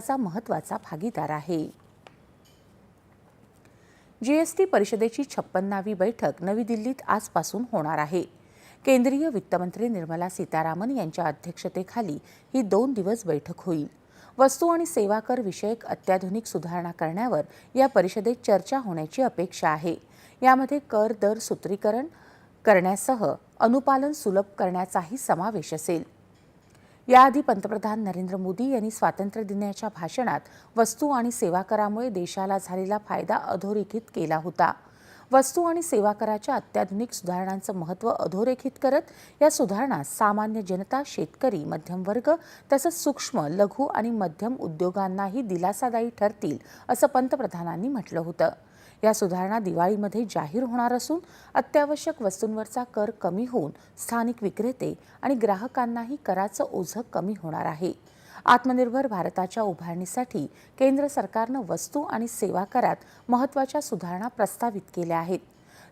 चा महत्त्वाचा भागीदार आहे. जीएसटी परिषदेची छप्पन्नावी बैठक नवी दिल्लीत आजपासून होणार आहे. केंद्रीय वित्तमंत्री निर्मला सीतारामन यांच्या अध्यक्षतेखाली ही दोन दिवस बैठक होईल. वस्तू आणि सेवा कर विषयक अत्याधुनिक सुधारणा करण्यावर या परिषदेत चर्चा होण्याची अपेक्षा आहे. यामध्ये कर दर सूत्रीकरण करण्यासह अनुपालन सुलभ करण्याचाही समावेश असेल. याआधी पंतप्रधान नरेंद्र मोदी यांनी स्वातंत्र्य दिनाच्या भाषणात वस्तू आणि सेवा करामुळे देशाला झालेला फायदा अधोरेखित केला होता. वस्तू आणि सेवा कराच्या अत्याधुनिक सुधारणांचं महत्त्व अधोरेखित करत या सुधारणा सामान्य जनता शेतकरी मध्यमवर्ग तसंच सूक्ष्म लघु आणि मध्यम उद्योगांनाही दिलासादायी ठरतील असं पंतप्रधानांनी म्हटलं होतं. या सुधारणा दिवाळीमध्ये जाहीर होणार असून अत्यावश्यक वस्तूंवरचा कर कमी होऊन स्थानिक विक्रेते आणि ग्राहकांनाही कराचं ओझं कमी होणार आहे. आत्मनिर्भर भारताच्या उभारणीसाठी केंद्र सरकारनं वस्तू आणि सेवा करात महत्त्वाच्या सुधारणा प्रस्तावित केल्या आहेत.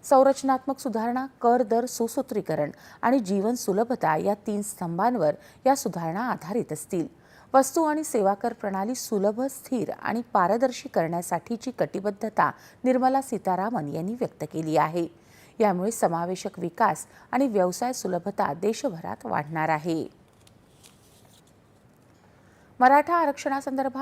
संरचनात्मक सुधारणा कर दर सुसूत्रीकरण आणि जीवन सुलभता या तीन स्तंभांवर या सुधारणा आधारित असतील. वस्तू आणि सेवा कर प्रणाली सुलभ स्थिर आणि पारदर्शी करण्यासाठीची कटिबद्धता निर्मला सीतारामन यांनी व्यक्त केली आहे. यामुळे समावेशक विकास आणि व्यवसाय सुलभता देशभरात वाढणार आहे. मराठा आरक्षणासंदर्भात